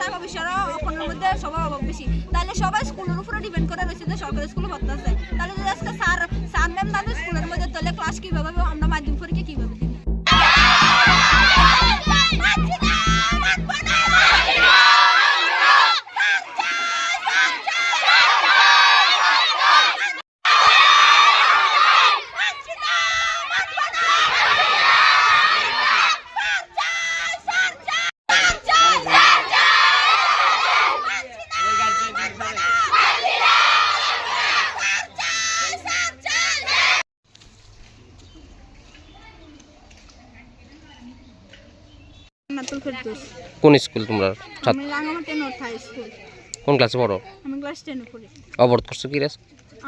টাকা অফিসারও অপনের মধ্যে সবার অভাব বেশি। তাহলে সবাই স্কুলের উপরে ডিপেন্ড করে রয়েছে যে সরকারি স্কুলে ভর্তি আছে। ফেরদৌস কোন স্কুল তোমরা? আমি রাঙামাটি নর্থ হাই স্কুল। কোন ক্লাসে পড়ো? আমি ক্লাস 10 এ পড়ি। অবরোধ করছ কি রে?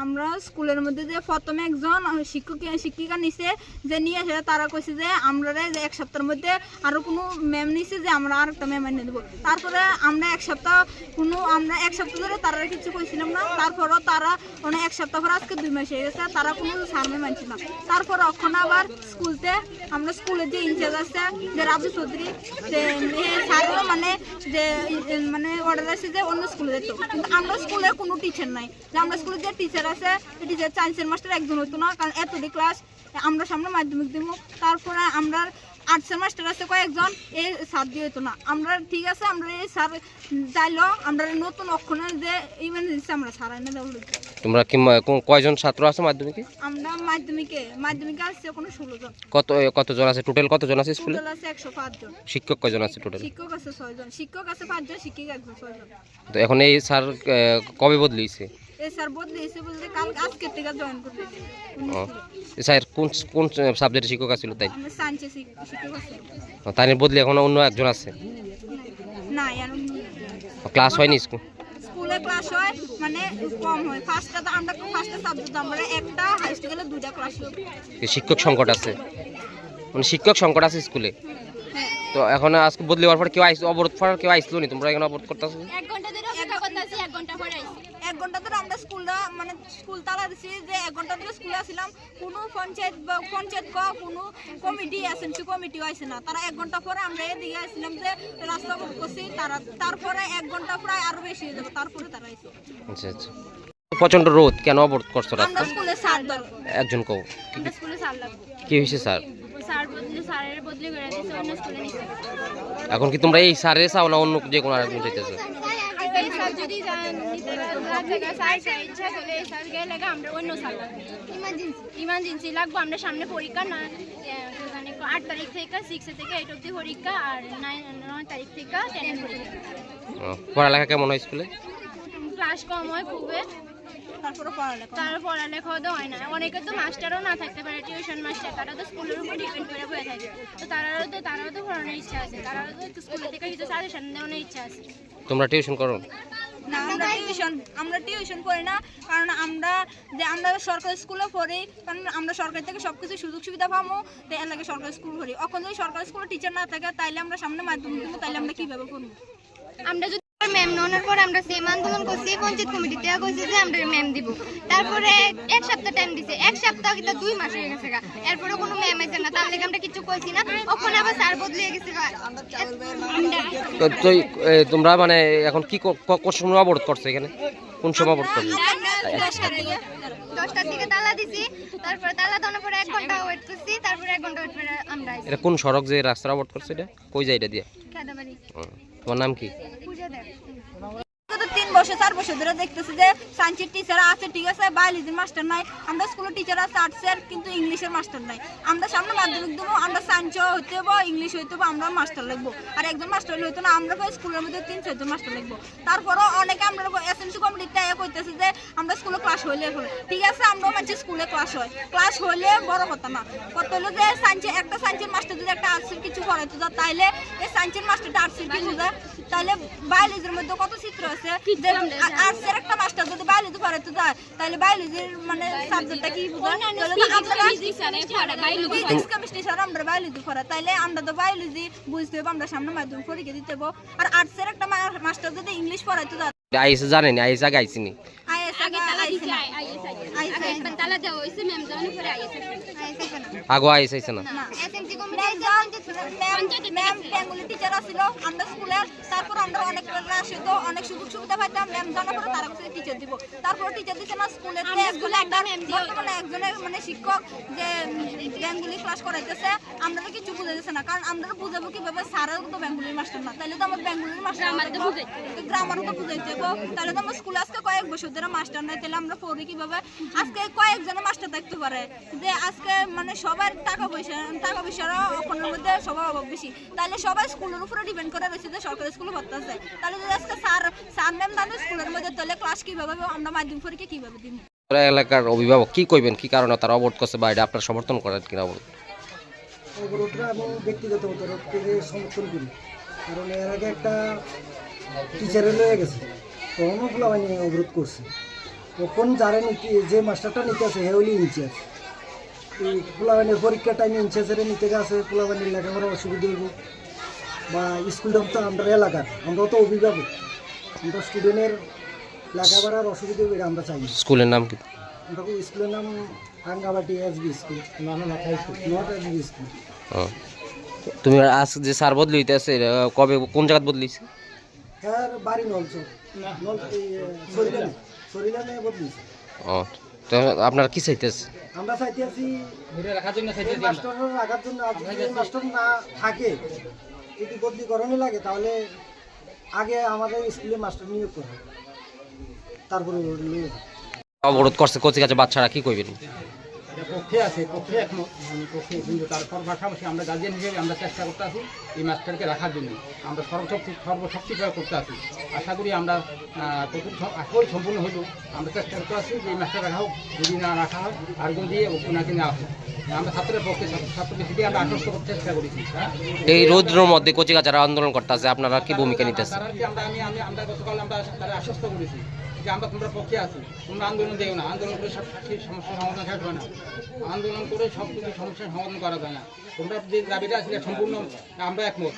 আমরা স্কুলের মধ্যে যে প্রথমে একজন শিক্ষক, শিক্ষিকা নিছে, যে নিয়ে এসে তারা কইছে যে আমরা এক সপ্তাহের মধ্যে আরও কোনো ম্যাম নিছে যে আমরা আর একটা ম্যাম এনে দেবো। তারপরে আমরা এক সপ্তাহ কোনো, আমরা এক সপ্তাহ ধরে তারা কিছু কইছিলাম না। তারপরও তারা মানে এক সপ্তাহ পর আজকে দুই মাস হয়ে গেছে, তারা কোনো সার ম্যাম আনছিল না। তারপর ওখানে আবার স্কুলতে আমরা স্কুলের যে ইনচার্জ আছে, যে রাজু চৌধুরী, যে স্যারও মানে যে মানে অর্ডার আছে যে অন্য স্কুলে যেত। কিন্তু আমরা স্কুলে কোনো টিচার নাই। যে আমরা স্কুলে যে টিচার আছে টিচার সায়েন্সের মাস্টার একজন হতো না কারণ এতটি ক্লাস আমরা সামনে মাধ্যমিক দিব। তারপরে আমরা আর্টসের মাস্টার আছে কয়েকজন এই স্যার দিয়ে হতো না। আমরা ঠিক আছে আমরা এই স্যার যাইলো আমরা নতুন অক্ষণের যে দিচ্ছে আমরা স্যার এনে দেওয়া তোমরা কি কয়জন ছাত্র আছে মাধ্যমিকে? আমরা মাধ্যমিকে মাধ্যমিকে আসছে কোনো ষোলো জন। কত কতজন আছে? টোটাল কতজন আছে স্কুলে? টোটাল আছে একশো পাঁচজন শিক্ষক কয়জন আছে টোটাল শিক্ষক আছে ছয়জন শিক্ষক আছে পাঁচজন শিক্ষিকা একজন ছয়জন তো এখন এই স্যার কবে বদলিয়েছে? স্যার বদলেছে বলতে কাল আজকে থেকে জয়েন করবে। ও। স্যার কোন কোন সাবজেক্টের শিক্ষক আছিল তাই? তাই বদলি এখন অন্য একজন আছে? ক্লাস হয়নি স্কুল স্কুলে ক্লাস হয় মানে কম হয়। ফার্স্টটা তো আমরা ফার্স্টে সাবজেক্ট আমরা একটা হাই স্কুলে দুইটা ক্লাস হয়। শিক্ষক সংকট আছে। মানে শিক্ষক সংকট আছে স্কুলে। হ্যাঁ। তো এখন আজকে বদলি হওয়ার পর কেউ আইস অবরোধ করার কেউ আইসলো নি? তোমরা এখানে অবরোধ করতেছো? এক ঘণ্টা ধরে অপেক্ষা করতেছি এক ঘণ্টা পরে আইছি। এক ঘণ্টা ধরে আমরা স্কুলটা মানে স্কুল তালা দিছি যে এক ঘণ্টা ধরে স্কুলে আসছিলাম কোনো পঞ্চায়েত বা পঞ্চায়েত ক কোনো কমিটি এসএমসি কমিটি আইছে না। তারা এক ঘণ্টা পরে আমরা এদিকে আসছিলাম যে রাস্তা বন্ধ করছি। তারা তারপরে এক ঘণ্টা প্রায় আরও বেশি হয়ে যাবে তারপরে তারা আইছে। আচ্ছা আচ্ছা। প্রচণ্ড রোদ কেন অবরোধ করছ রাস্তা? একজন কও। কি হয়েছে স্যার স্যার বদলে স্যারের বদলে করে দিয়েছে অন্য স্কুলে নিছে এখন কি তোমরা এই স্যারের চাও না অন্য যে কোনো আরেকজন চাইতেছো? এই স্যার যদি ইচ্ছা করলে এই স্যার গেলে আমরা অন্য স্যার ইমার্জেন্সি ইমার্জেন্সি লাগবে আমরা সামনে পরীক্ষা না মানে আট তারিখ থেকে সিক্স থেকে এইট অব্দি পরীক্ষা আর নাইন নয় তারিখ থেকে টেনের পরীক্ষা। পড়ালেখা কেমন হয় স্কুলে? ক্লাস কম হয় খুবই। তারপরে পড়ালেখা। তার পড়ালেখাও তো হয় না। অনেকে তো মাস্টারও না থাকতে পারে টিউশন মাস্টার তারা তো স্কুলের উপর ডিপেন্ড করে বয়ে থাকে। তো তারাও তো তারাও তো পড়ানোর ইচ্ছা আছে। তারাও তো স্কুল থেকে কিছু সাজেশন দেওয়ার ইচ্ছা আছে। তোমরা টিউশন করো? না আমরা টিউশন আমরা টিউশন করি না কারণ আমরা যে আমরা সরকারি স্কুলে পড়ি কারণ আমরা সরকার থেকে সব কিছু সুযোগ সুবিধা পাবো তাই এলাকায় সরকারি স্কুল পড়ি। এখন যদি সরকারি স্কুলে টিচার না থাকে তাইলে আমরা সামনে মাধ্যমিক দেবো তাইলে আমরা কীভাবে পড়ব? আমরা যদি ম্যাম নেওয়ার পর আমরা সেম আন্দোলন করছি পঞ্চায়েত কমিটিতে কইছে যে আমরা ম্যাম দিব। তারপরে এক সপ্তাহ টাইম দিছে। এক সপ্তাহ কিন্তু দুই মাস হয়ে গেছে এরপরে কোনো ম্যাম আইছে না। তার লেগে আমরা কিছু কইছি না। ওখানে আবার স্যার বদলে গেছে তো তো তোমরা মানে এখন কি কোন সময় অবরোধ করছ এখানে? কোন সময় অবরোধ করছ? দশটার দিকে তালা দিছি। তারপরে তালা দেওয়ার পরে এক ঘণ্টা ওয়েট করছি। তারপরে এক ঘণ্টা ওয়েট করে আমরা এটা কোন সড়ক যে রাস্তা অবরোধ করছ এটা? কই যায় এটা দিয়ে? খেদাবাড়ি। তোমার নাম কি? পূজা দেব। বছর চার বছর ধরে দেখতেছি যে সায়েন্সের টিচার আছে, ঠিক আছে? বায়োলজির মাস্টার নাই। আমরা স্কুলের টিচার আছে আর্টসের কিন্তু ইংলিশের মাস্টার নাই। আমরা সামনে মাধ্যমিক দেবো, আমরা সায়েন্সও হইতে হব ইংলিশ হইতে হব আমরা মাস্টার লাগবো। আর একজন মাস্টার হইতো না, আমরা স্কুলের মধ্যে তিন চারজন মাস্টার লাগবো। তারপরও অনেকে আমরা এসএমসি কমিটিতে এ কইতেছে যে, আমরা স্কুলে ক্লাস হইলে হলে। ঠিক আছে, আমরাও মানছি স্কুলে ক্লাস হয়। ক্লাস হইলে বড় কথা না। কত হলো যে সায়েন্সে একটা সায়েন্সের মাস্টার যদি একটা আর্টসের কিছু পড়াইতো যা তাইলে এই সায়েন্সের মাস্টারটা আর্টসের কিছু তাহলে বায়োলজির মধ্যে কত চিত্র আছে? যে আর্টসের একটা মাস্টার যদি বায়োলজি পড়াইতো যায় তাহলে বায়োলজির মানে সাবজেক্টটা কি বুঝে? তাহলে ফিজিক্স কেমিস্ট্রি আমরা বায়োলজি পড়া তাইলে আমরা তো বায়োলজি বুঝতে হবে আমরা সামনে মাধ্যমিক পরীক্ষা দিতে হবে আর আর্টসের একটা মাস্টার যদি ইংলিশ পড়াইতো যায়। আইসে জানেনি আইএস আগে আইস আইছে না। ম্যাম বেঙ্গলি টিচার আছিল আমরা স্কুলের তারপর আমরা অনেক আসিত অনেক সুযোগ সুবিধা পাইতাম ম্যাম জানার পরে তারা কাছে টিচার দিব তারপর টিচার দিছে না স্কুলের একজন একটা বর্তমানে একজনের মানে শিক্ষক যে বেঙ্গলি ক্লাস করাইতেছে আমরা তো কিছু না কারণ আমরা বুঝাবো কীভাবে স্যারের তো বেঙ্গলির মাস্টার না তাহলে তো আমার বেঙ্গলির মাস্টার তো বুঝাইতে তাহলে তো আমার স্কুলে আজকে কয়েক বছর ধরে মাস্টার নাই তাহলে আমরা পড়ি কীভাবে? আজকে কয়েকজনের মাস্টার থাকতে পারে। যে আজকে মানে সবার টাকা পয়সা টাকা পয়সার ওখানের মধ্যে সবার অভাব বেশি। তাহলে সবাই স্কুলের উপরে ডিপেন্ড করে রয়েছে যে সরকারি স্কুলে ভর্তি আছে। তাহলে যদি আজকে স্যার স্যার ম্যাম তাহলে স্কুলের মধ্যে তাহলে ক্লাস কীভাবে আমরা মাধ্যমিক পরীক্ষা কীভাবে দিব? এলাকার অভিভাবক কি কইবেন? কি কারণে তারা অবরোধ করছে বা এটা আপনার সমর্থন করেন কিনা অবরোধ অবরোধটা আমি ব্যক্তিগত তরফ সমর্থন করি। কারণ এর আগে একটা টিচারে লয়ে গেছে। তখনও ফুলাবানি অবরোধ করছে। তখন যারা নিতে যে মাস্টারটা নিতে আছে হে হলি ইনচার্জ এই ফুলাবানির পরীক্ষার টাইমে ইনচার্জের নিতে গেছে ফুলাবানির লেখাপড়ার অসুবিধা হইব। বা স্কুলটা তো আমরা এলাকার আমরাও তো অভিভাবক। আমরা স্টুডেন্টের লেখাপড়ার অসুবিধা হবে এটা আমরা চাই স্কুলের নাম কি? আমরা স্কুলের নাম Rangabati S B school not S B school তুমি আজ যে স্যার বদলি হইতেছে কবে কোন জায়গায় বদলিছে হ্যাঁ বাড়ি নলচর। নল এই সরিলামে সরিলামে বদলিছে। ও তো আপনারা কি চাইতেছে আমরা চাইতেছি মাস্টারের রাখার জন্য এই মাস্টার না থাকে যদি বদলিকরণই লাগে তাহলে আগে আমাদের স্কুলে মাস্টার নিয়োগ করা তারপরে অবরোধ করছে কচি কাছে বাচ্চারা কি কইবেন? এটা পক্ষে আছে পক্ষে আমি পক্ষে কিন্তু তারপর পাশাপাশি আমরা গার্জিয়ান হিসেবে আমরা চেষ্টা করতে আছি এই মাস্টারকে রাখার জন্য আমরা সর্বশক্তি সর্বশক্তি প্রয়োগ করতে আছি আশা করি আমরা প্রথম স- সম্পূর্ণ হইল আমরা চেষ্টা করতে আছি যে এই মাস্টার রাখা হোক যদি না রাখা হয় আরেকজন দিয়ে ওনাকে নেওয়া হোক আমরা ছাত্রের পক্ষে সেটি আমরা করতে চেষ্টা করেছি হ্যাঁ এই রৌদ্রের মধ্যে কচি কাচারা আন্দোলন করতেছে আপনারা কি ভূমিকা নিতেছে আমরা আমি আমি আমরা গতকাল আমরা তারা আশ্বস্ত করেছি যে আমরা তোমরা পক্ষে আছি তোমরা আন্দোলন দেও না। আন্দোলন করে সব সমস্যার সমাধান শেষ হয় না। আন্দোলন করে সব কিছু সমস্যার সমাধান করা যায় না। তোমরা যে দাবিটা সেটা সম্পূর্ণ আমরা একমত।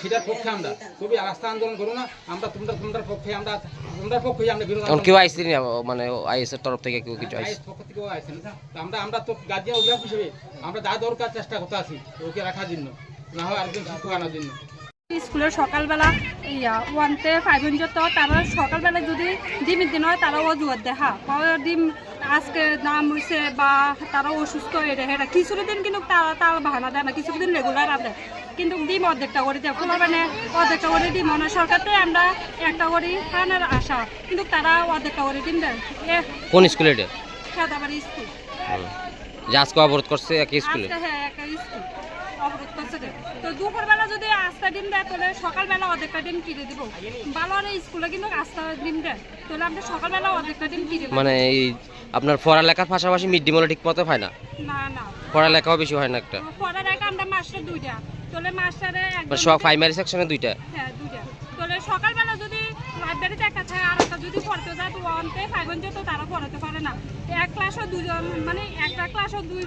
সেটার পক্ষে আমরা তুমি রাস্তা আন্দোলন করো না। আমরা তোমরা তোমরা পক্ষে আমরা তোমরা পক্ষে আমরা বিরোধ কেউ আইসি না মানে আইএস এর তরফ থেকে কেউ কিছু আইসি? পক্ষ আইসেন তো আমরা আমরা তো গার্জিয়ান অভিভাবক হিসেবে আমরা যা দরকার চেষ্টা করতে আছি ওকে রাখার জন্য। না হয় আরেকজন শিক্ষক আনার জন্য। স্কুলের সকালবেলা ইয়া ওয়ানতে ফাইভ হান্ড্রেড তো তারা সকালবেলা যদি ডিমের দিন হয় তারা অজুয়ার দেখা কয় ডিম আজকে দাম হয়েছে বা তারা অসুস্থ এটা হেরা কিছুর দিন কিন্তু তারা তারা বাহানা দেয় না কিছু দিন রেগুলার আনবে কিন্তু ডিম অর্ধেকটা করে দেয়। কোনো মানে অর্ধেকটা করে ডিম মানে সরকারতে আমরা একটা করে খানার আশা। কিন্তু তারা অর্ধেকটা করে ডিম দেয়। কোন স্কুলে এটা? সাদাবাড়ি স্কুল। যে আজকে অবরোধ করছে একই স্কুলে? হ্যাঁ একটা স্কুল। অবরোধ করছে তো দুপুরবেলা যদি আস্তা ডিম দেয় তাহলে সকালবেলা অর্ধেকটা ডিম কিনে দিব। ভালো হলে স্কুলে কিন্তু আস্তা ডিম দেয়। তাহলে আমরা সকালবেলা অর্ধেকটা ডিম কিনে। মানে এই আপনার পড়ালেখার পাশাপাশি মিড ডে মিলও ঠিক মতো হয় না? না না। পড়ালেখাও বেশি হয় না একটা? আগে আমরা মাস্টার দুইটা। তাহলে মাস্টারে মানে সব প্রাইমারি সেকশনে দুইটা? হ্যাঁ দুইটা। তাহলে সকালবেলা যদি লাইব্রেরিতে একটা থাকে আর একটা যদি পড়তে যায় তো ওয়ানতে ফাইভ তো তারা পড়াতে পারে না। এক ক্লাসও দুজন মানে একটা ক্লাসও দুই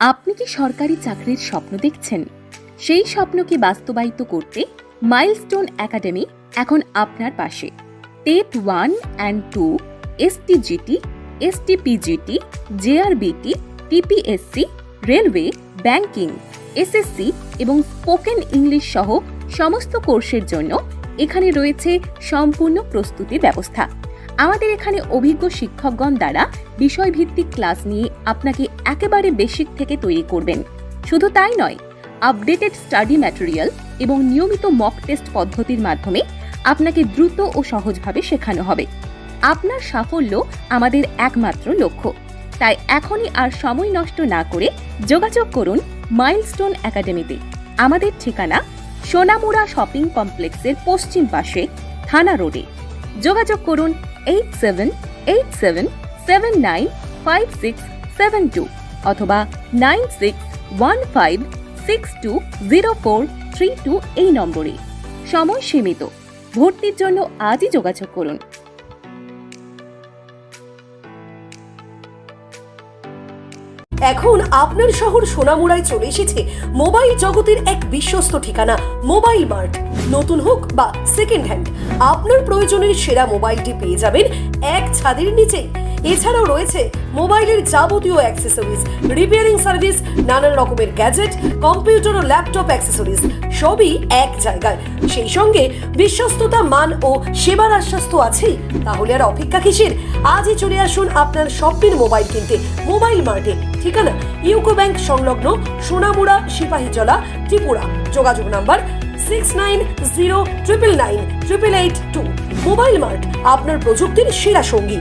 আপনি কি সরকারি চাকরির স্বপ্ন দেখছেন? সেই স্বপ্নকে বাস্তবায়িত করতে মাইলস্টোন একাডেমি এখন আপনার পাশে। TET one and two STGT STPGT JRBT TPSC railway banking SSC এবং স্পোকেন ইংলিশ সহ সমস্ত কোর্সের জন্য এখানে রয়েছে সম্পূর্ণ প্রস্তুতি ব্যবস্থা। আমাদের এখানে অভিজ্ঞ শিক্ষকগণ দ্বারা বিষয়ভিত্তিক ক্লাস নিয়ে আপনাকে একেবারে বেসিক থেকে তৈরি করবেন। শুধু তাই নয়, আপডেটেড স্টাডি ম্যাটেরিয়াল এবং নিয়মিত মক টেস্ট পদ্ধতির মাধ্যমে আপনাকে দ্রুত ও সহজভাবে শেখানো হবে। আপনার সাফল্য আমাদের একমাত্র লক্ষ্য। তাই এখনই আর সময় নষ্ট না করে যোগাযোগ করুন মাইলস্টোন একাডেমিতে। আমাদের ঠিকানা সোনামুড়া শপিং কমপ্লেক্সের পশ্চিম পাশে থানা রোডে। যোগাযোগ করুন eight seven eight seven seven nine five six seven two অথবা nine six one five six two zero four three two এই নম্বরে। সময় সীমিত। ভর্তির জন্য আজই যোগাযোগ করুন। এখন আপনার শহর সোনামুড়ায় চলে এসেছে মোবাইল জগতের এক বিশ্বস্ত ঠিকানা, মোবাইল মার্ট। নতুন হোক বা সেকেন্ড হ্যান্ড আপনার প্রয়োজনের সেরা মোবাইলটি পেয়ে যাবেন এক ছাদের নিচেই এছাড়াও রয়েছে মোবাইলের যাবতীয় অ্যাক্সেসরিজ রিপেয়ারিং সার্ভিস নানান রকমের গ্যাজেট কম্পিউটার ও ল্যাপটপ অ্যাক্সেসরিজ সবই এক জায়গায়। সেই সঙ্গে বিশ্বস্ততা, মান ও সেবার আশ্বাস তো আছেই তাহলে আর অপেক্ষা কিসের? আজই চলে আসুন আপনার স্বপ্নের মোবাইল কিনতে, মোবাইল মার্টে। ঠিকানা ইউকো ব্যাংক সংলগ্ন সোনামুড়া, সিপাহীজলা, ত্রিপুরা। যোগাযোগ number six nine zero triple nine triple eight two mobile mart, আপনার প্রযুক্তির সেরা সঙ্গী।